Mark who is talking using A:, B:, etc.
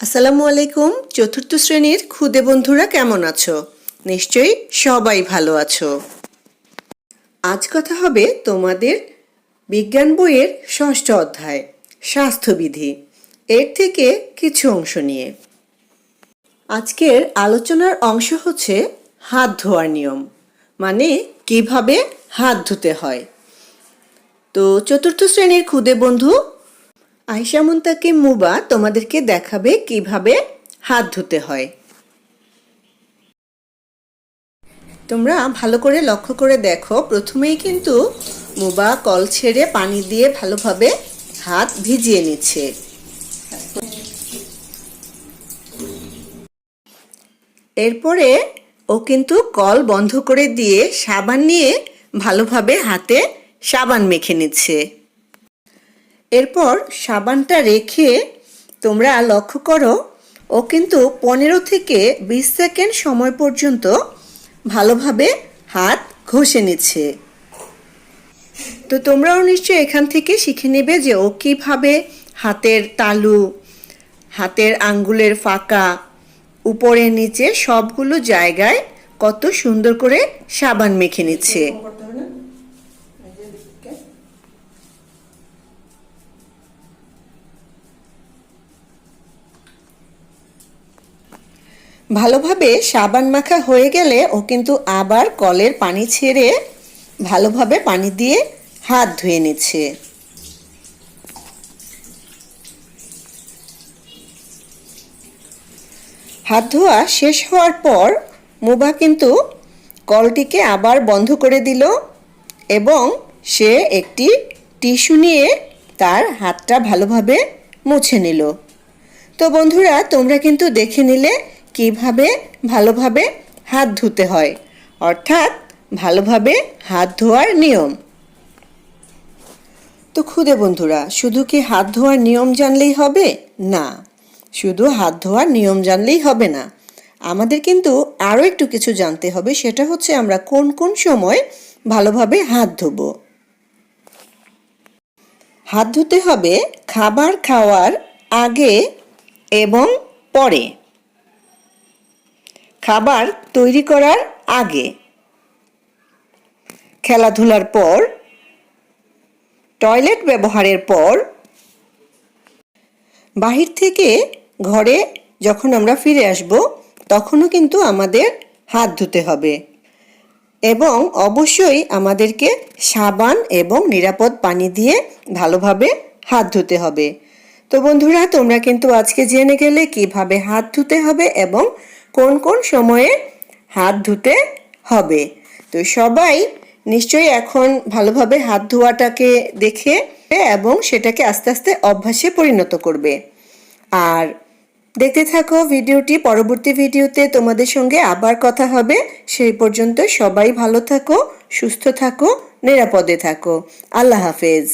A: আসসালামু আলাইকুম, চতুর্থ শ্রেণির ক্ষুদে বন্ধুরা কেমন আছো? নিশ্চয়ই সবাই ভালো আছো। আজ কথা হবে তোমাদের বিজ্ঞান বইয়ের ষষ্ঠ অধ্যায়, স্বাস্থ্যবিধি। এর থেকে কিছু অংশ নিয়ে। আজকের আলোচনার অংশ হচ্ছে হাত ধোয়ার নিয়ম মানে কীভাবে হাত ধুতে হয়। তো চতুর্থ শ্রেণির ক্ষুদে বন্ধু আয়শা মুন্তাকে মুবা তোমাদেরকে দেখাবে কীভাবে হাত ধুতে হয়। তোমরা ভালো করে লক্ষ্য করে দেখো, প্রথমেই কিন্তু মুবা কল ছেড়ে পানি দিয়ে ভালোভাবে হাত ভিজিয়ে নিচ্ছে। এরপরে ও কিন্তু কল বন্ধ করে দিয়ে সাবান নিয়ে ভালোভাবে হাতে সাবান মেখে নিচ্ছে। এরপর সাবানটা রেখে তোমরা লক্ষ্য করো, ও কিন্তু পনেরো থেকে বিশ সেকেন্ড সময় পর্যন্ত ভালোভাবে হাত ঘষে নিচ্ছে। তো তোমরাও নিশ্চয়ই এখান থেকে শিখে নেবে যে ও কীভাবে হাতের তালু, হাতের আঙ্গুলের ফাঁকা উপরে নিচে সবগুলো জায়গায় কত সুন্দর করে সাবান মেখে নিচ্ছে। ভালোভাবে সাবান মাখা হয়ে গেলে ও কিন্তু আবার কলের পানি ছেড়ে ভালোভাবে পানি দিয়ে হাত ধুয়ে নিচ্ছে। হাত ধোয়া শেষ হওয়ার পর মুবা কিন্তু কলটিকে আবার বন্ধ করে দিল এবং সে একটি টিস্যু নিয়ে তার হাতটা ভালোভাবে মুছে নিল। তো বন্ধুরা, তোমরা কিন্তু দেখে নিলে কীভাবে ভালোভাবে হাত ধুতে হয়? অর্থাৎ ভালোভাবে হাত ধোয়ার নিয়ম। তো খুদে বন্ধুরা, শুধু কি হাত ধোয়ার নিয়ম জানলেই হবে? না। শুধু হাত ধোয়ার নিয়ম জানলেই হবে না। আমাদের কিন্তু আরও একটু কিছু জানতে হবে, সেটা হচ্ছে আমরা কোন কোন সময় ভালোভাবে হাত ধোবো। হাত ধুতে হবে খাবার খাওয়ার আগে এবং পরে। খাবার তৈরি করার আগে খেলাধুলার পর, টয়লেট ব্যবহারের পর, বাহির থেকে ঘরে যখন আমরা ফিরে আসব, তখনও কিন্তু আমাদের হাত ধুতে হবে এবং অবশ্যই আমাদেরকে সাবান এবং নিরাপদ পানি দিয়ে ভালোভাবে হাত ধুতে হবে। তো বন্ধুরা, তোমরা কিন্তু আজকে জেনে গেলে কীভাবে হাত ধুতে হবে এবং কোন কোন সময়ে হাত ধুতে হবে? তো সবাই নিশ্চয়ই এখন ভালোভাবে হাত ধোয়াটাকে দেখে এবং সেটাকে আস্তে আস্তে অভ্যাসে পরিণত করবে। আর দেখতে থাকো, ভিডিওটি পরবর্তী ভিডিওতে তোমাদের সঙ্গে আবার কথা হবে। সেই পর্যন্ত সবাই ভালো থাকো, সুস্থ থাকো, নিরাপদে থাকো। আল্লাহ হাফেজ।